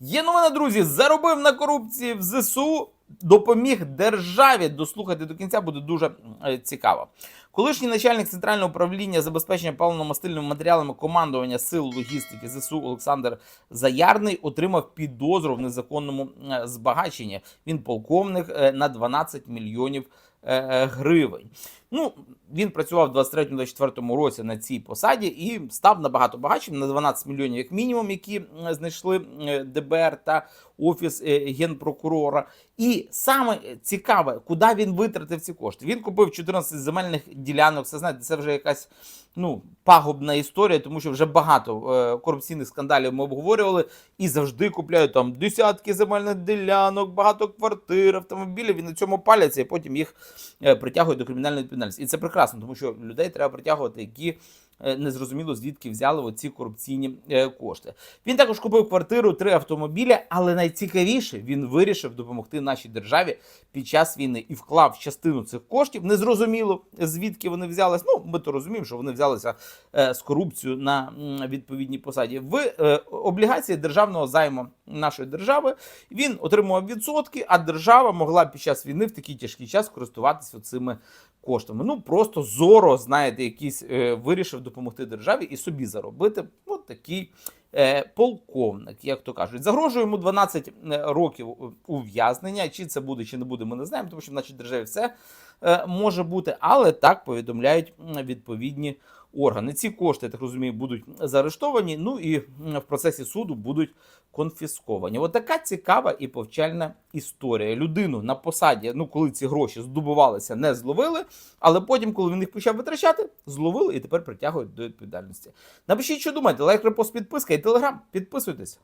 Є новина, друзі, заробив на корупції в ЗСУ, допоміг державі. Дослухати до кінця буде дуже е, цікаво. Колишній начальник центрального управління забезпечення паливно-мастильними матеріалами командування сил логістики ЗСУ Олександр Заярний отримав підозру в незаконному е, збагаченні. Він полковник е, на 12 мільйонів гривень. Ну, він працював у 23-24 році на цій посаді і став набагато багатшим на 12 мільйонів, як мінімум, які е, знайшли е, ДБР та офіс е, генпрокурора. І саме цікаве, куди він витратив ці кошти. Він купив 14 земельних ділянок. Це знаєте, це вже якась ну пагубна історія, тому що вже багато е, корупційних скандалів ми обговорювали і завжди купляють там десятки земельних ділянок, багато квартир, автомобілів. І на цьому паляться, і потім їх е, притягують до кримінальної відповідальності. І це прекрасно, тому що людей треба притягувати, які незрозуміло звідки взяли оці корупційні е, кошти. Він також купив квартиру, три автомобілі, але найцікавіше він вирішив допомогти нашій державі під час війни і вклав частину цих коштів. Незрозуміло звідки вони взялись. Ну ми то розуміємо, що вони взялися е, з корупцією на відповідній посаді. В е, облігації державного займу нашої держави він отримував відсотки, а держава могла під час війни в такий тяжкий час користуватися цими коштами. Ну просто зоро, знаєте, якийсь е, вирішив допомогти державі і собі заробити. От такий е, полковник, як то кажуть. Загрожує йому 12 років ув'язнення. Чи це буде, чи не буде, ми не знаємо, тому що в нашій державі все е, може бути, але так повідомляють відповідні органи. Ці кошти, я так розумію, будуть заарештовані. Ну і в процесі суду будуть конфісковані. От така цікава і повчальна історія. Людину на посаді, ну коли ці гроші здобувалися, не зловили, але потім, коли він їх почав витрачати, зловили і тепер притягують до відповідальності. Напишіть, що думаєте, лайк, репост, підписка і телеграм. Підписуйтесь.